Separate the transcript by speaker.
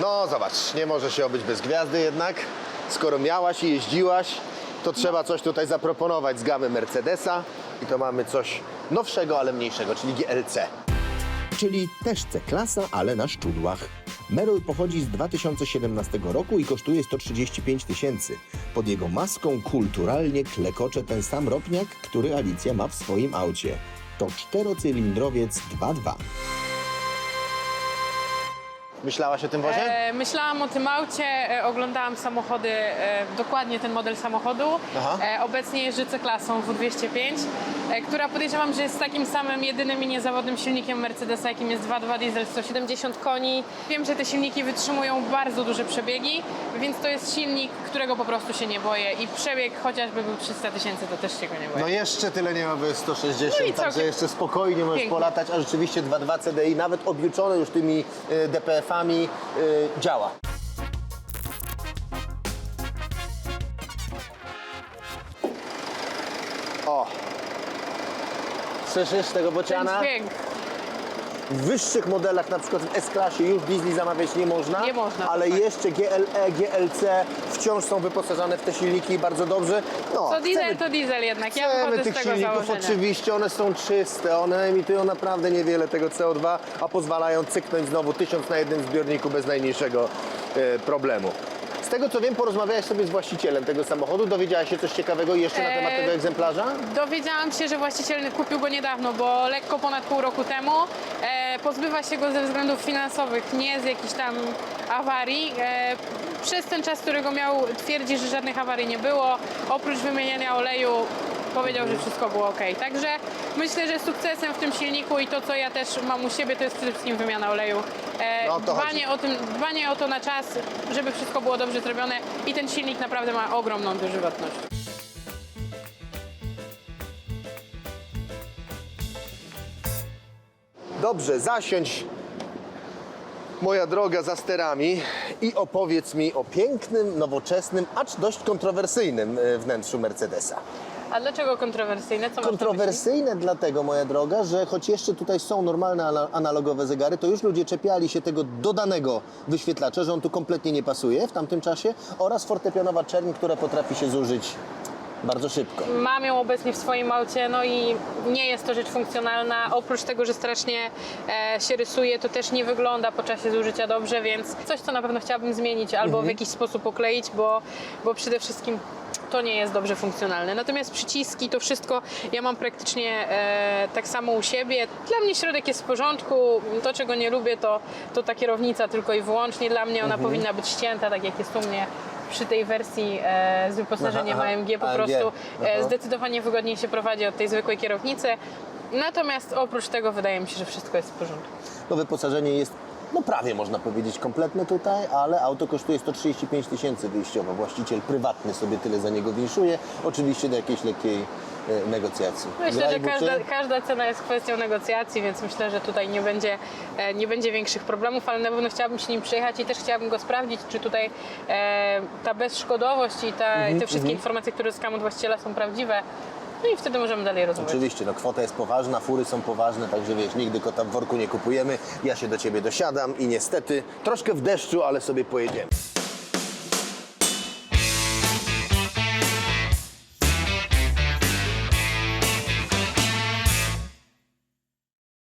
Speaker 1: No zobacz, nie może się obyć bez gwiazdy jednak. Skoro miałaś i jeździłaś, to trzeba coś tutaj zaproponować z gamy Mercedesa. I to mamy coś nowszego, ale mniejszego, czyli GLC.
Speaker 2: czyli też C-klasa, ale na szczudłach. Merol pochodzi z 2017 roku i kosztuje 135 tysięcy. Pod jego maską kulturalnie klekocze ten sam ropniak, który Alicja ma w swoim aucie. To czterocylindrowiec 2.2.
Speaker 1: Myślałaś o tym wozie?
Speaker 3: E, myślałam o tym aucie, e, oglądałam samochody, e, dokładnie ten model samochodu.
Speaker 1: Aha.
Speaker 3: E, obecnie jeżdżę C-klasą W205, e, która podejrzewam, że jest takim samym jedynym i niezawodnym silnikiem Mercedesa, jakim jest 2.2 diesel 170 koni. Wiem, że te silniki wytrzymują bardzo duże przebiegi, więc to jest silnik, którego po prostu się nie boję i przebieg chociażby był 300 tysięcy, to też się go nie boję.
Speaker 1: No jeszcze tyle nie ma, bo jest 160,
Speaker 3: No i
Speaker 1: także jeszcze spokojnie możesz
Speaker 3: Pięknie.
Speaker 1: polatać, a rzeczywiście 2.2 CDI, nawet objuczone już tymi y, DPF-ami, y, działa. O! Słyszysz tego
Speaker 3: Ten
Speaker 1: bociana?
Speaker 3: dźwięk.
Speaker 1: W wyższych modelach, na przykład w S-klasie już diesli zamawiać nie można,
Speaker 3: Nie można,
Speaker 1: ale
Speaker 3: tak.
Speaker 1: jeszcze GLE, GLC wciąż są wyposażone w te silniki bardzo dobrze. No,
Speaker 3: To diesel
Speaker 1: chcemy-
Speaker 3: to diesel jednak, ja
Speaker 1: Chcemy
Speaker 3: wychodzę z
Speaker 1: tych
Speaker 3: tego
Speaker 1: silników,
Speaker 3: założenia.
Speaker 1: oczywiście, one są czyste, one emitują naprawdę niewiele tego CO2, a pozwalają cyknąć znowu tysiąc na jednym zbiorniku bez najmniejszego e, problemu. Z tego co wiem, porozmawiałeś sobie z właścicielem tego samochodu, dowiedziałaś się coś ciekawego jeszcze na temat tego egzemplarza?
Speaker 3: Dowiedziałam się, że właściciel kupił go niedawno, bo lekko ponad pół roku temu. E, pozbywa się go ze względów finansowych, nie z jakichś tam awarii. E, przez ten czas, którego miał, twierdzi, że żadnych awarii nie było. Oprócz wymieniania oleju powiedział, że wszystko było ok. Także myślę, że sukcesem w tym silniku i to, co ja też mam u siebie, to jest przede wszystkim wymiana oleju. E,
Speaker 1: No, o to
Speaker 3: dbanie, o tym, dbanie o to na czas, żeby wszystko było dobrze zrobione i ten silnik naprawdę ma ogromną dożywotność.
Speaker 1: Dobrze, zasiądź moja droga za sterami i opowiedz mi o pięknym, nowoczesnym, acz dość kontrowersyjnym e, wnętrzu Mercedesa.
Speaker 3: A dlaczego kontrowersyjne? Co?
Speaker 1: Kontrowersyjne dlatego, moja droga, że choć jeszcze tutaj są normalne ana- analogowe zegary, to już ludzie czepiali się tego dodanego wyświetlacza, że on tu kompletnie nie pasuje w tamtym czasie oraz fortepianowa czerń, która potrafi się zużyć bardzo szybko.
Speaker 3: Mam ją obecnie w swoim aucie, no i nie jest to rzecz funkcjonalna. Oprócz tego, że strasznie e, się rysuje, to też nie wygląda po czasie zużycia dobrze, więc coś, co na pewno chciałabym zmienić albo w jakiś sposób okleić, bo, bo przede wszystkim to nie jest dobrze funkcjonalne. Natomiast przyciski, to wszystko ja mam praktycznie e, tak samo u siebie. Dla mnie środek jest w porządku. To, czego nie lubię, to, to ta kierownica tylko i wyłącznie. Dla mnie ona powinna być ścięta, tak jak jest u mnie przy tej wersji e, z wyposażeniem
Speaker 1: Aha, aha.
Speaker 3: AMG po
Speaker 1: AMG,
Speaker 3: prostu e,
Speaker 1: aha.
Speaker 3: zdecydowanie wygodniej się prowadzi od tej zwykłej kierownicy. Natomiast oprócz tego wydaje mi się, że wszystko jest w porządku.
Speaker 1: To wyposażenie jest, no prawie można powiedzieć, kompletne tutaj, ale auto kosztuje 135 tysięcy wyjściowo. Właściciel prywatny sobie tyle za niego winszuje, oczywiście do jakiejś lekkiej negocjacji.
Speaker 3: Myślę, że każda, każda cena jest kwestią negocjacji, więc myślę, że tutaj nie będzie, e, nie będzie większych problemów, ale na pewno chciałabym się nim przejechać i też chciałabym go sprawdzić, czy tutaj e, ta bezszkodowość i ta,
Speaker 1: Mhm,
Speaker 3: te wszystkie informacje, które zyskam od właściciela są prawdziwe. No i wtedy możemy dalej rozmawiać.
Speaker 1: Oczywiście, no kwota jest poważna, fury są poważne, także wiesz, nigdy kota w worku nie kupujemy. Ja się do ciebie dosiadam i niestety troszkę w deszczu, ale sobie pojedziemy.